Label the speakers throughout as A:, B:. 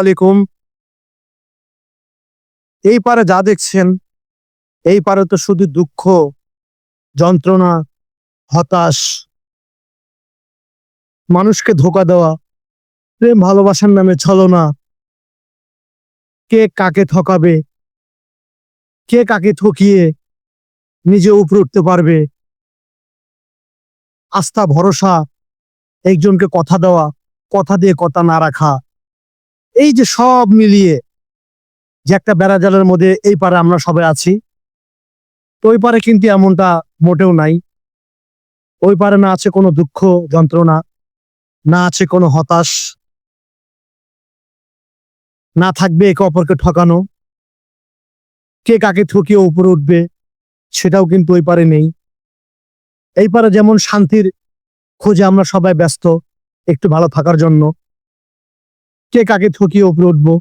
A: আলাইকুম। এই পারে যা দেখছেন, এই পারে তো শুধু দুঃখ, যন্ত্রণা, হতাশ, মানুষকে ধোকা দেওয়া, প্রেম ভালোবাসার নামে ছলনা। কে কাকে ঠকাবে, কে কাকে ঠকিয়ে নিজে উপরে উঠতে পারবে? আস্থা, ভরসা, একজনকে কথা দেওয়া, কথা দিয়ে কথা না রাখা। এই যে সব মিলিয়ে যে একটা বেড়াজালের মধ্যে এই পারে আমরা সবাই আছি, তো ওই পারে কিন্তু এমনটা মোটেও নাই। ওই পারে না আছে কোনো দুঃখ যন্ত্রণা, না আছে কোনো হতাশ, না থাকবে একে অপরকে ঠকানো। কে কাকে ঠকিয়ে উপরে উঠবে সেটাও কিন্তু ওই পারে নেই। এই পারে যেমন শান্তির খোঁজে আমরা সবাই ব্যস্ত, একটু ভালো থাকার জন্য। কে কাকে ঠকিয়ে উপরে উঠবো?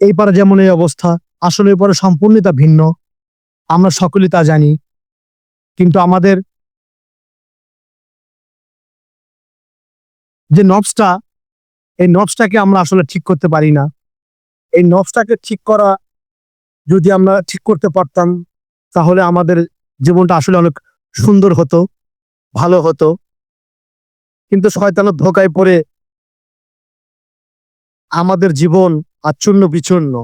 A: এই পারে যেমন এই অবস্থা, আসলে পারে সম্পূর্ণই তা ভিন্ন। আমরা সকলেই তা জানি। কিন্তু আমাদের যে নবসটা, এই নবসটাকে আমরা আসলে ঠিক করতে পারি না। এই নবসটাকে ঠিক করা যদি আমরা ঠিক করতে পারতাম, তাহলে আমাদের জীবনটা আসলে অনেক সুন্দর হতো, ভালো হতো। কিন্তু শয়তানের ধোকায় পড়ে আমাদের জীবন আচ্ছন্ন বিচূর্ণ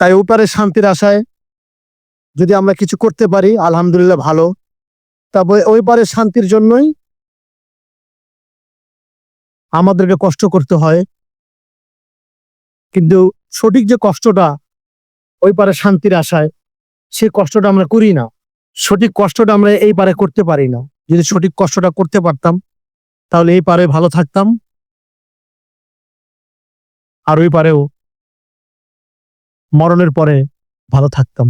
A: তাই ওপারে শান্তির আশায় যদি আমরা কিছু করতে পারি, আলহামদুলিল্লাহ ভালো। তবে ওই পারে শান্তির জন্যই আমাদেরকে কষ্ট করতে হয়। কিন্তু সঠিক যে কষ্টটা ওই পারে শান্তির আশায় সেই কষ্টটা আমরা করি না। সঠিক কষ্টটা আমরা এই পারে করতে পারি না। যদি সঠিক কষ্টটা করতে পারতাম তাহলে এই পারে ভালো থাকতাম। আর ওই পারেও মরণের পরে ভালো থাকতাম।